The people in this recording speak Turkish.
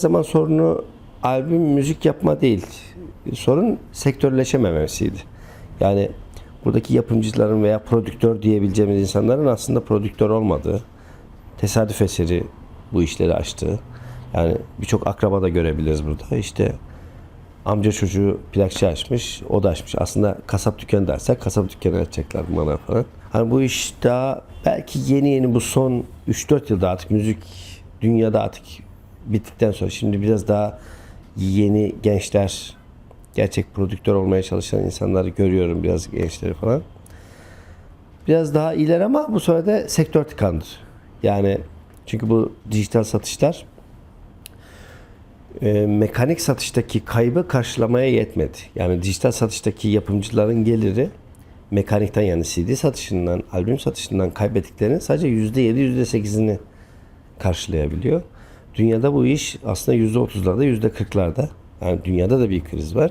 zaman sorunu albüm müzik yapma değil. Sorun sektörleşememesiydi. Yani buradaki yapımcıların veya prodüktör diyebileceğimiz insanların aslında prodüktör olmadığı, tesadüf eseri bu işleri açtığı. Yani birçok akraba da görebiliriz burada. İşte amca çocuğu plakçı açmış, o da açmış. Aslında kasap dükkanı dersek kasap dükkanı açacaklar bana falan. Hani bu iş daha belki yeni yeni bu son 3-4 yılda artık müzik dünyada artık bittikten sonra şimdi biraz daha yeni gençler gerçek prodüktör olmaya çalışan insanları görüyorum biraz gençleri falan. Biraz daha ileri ama bu de sektör tıkandır. Yani çünkü bu dijital satışlar e, mekanik satıştaki kaybı karşılamaya yetmedi. Yani dijital satıştaki yapımcıların geliri mekanikten yani CD satışından, albüm satışından kaybettiklerinin sadece %7, %8'ini karşılayabiliyor. Dünyada bu iş aslında %30'larda, %40'larda. Yani dünyada da bir kriz var.